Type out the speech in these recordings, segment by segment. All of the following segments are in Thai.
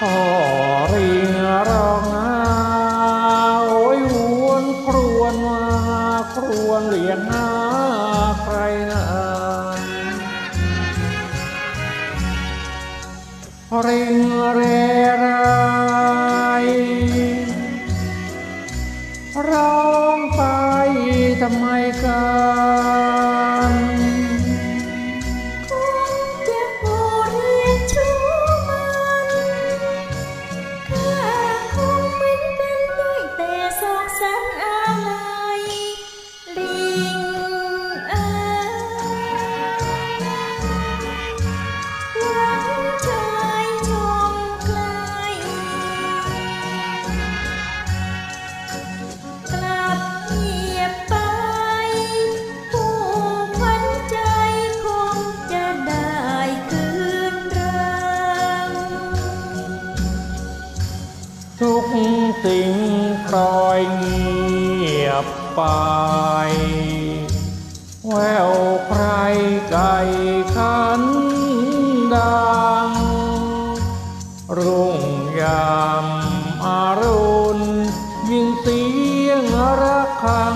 พ่อเรียร้องโอ้ยวนครวนมาครวนเรียงหาใครนะเริงเรไรร้องไปทำไมกัน ทิ้งพลอยเงียบไป แววใครไก่ขันดัง รุ่งยามอารุณ ยินเสียงระฆัง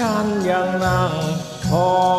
กันยังนั่งพอ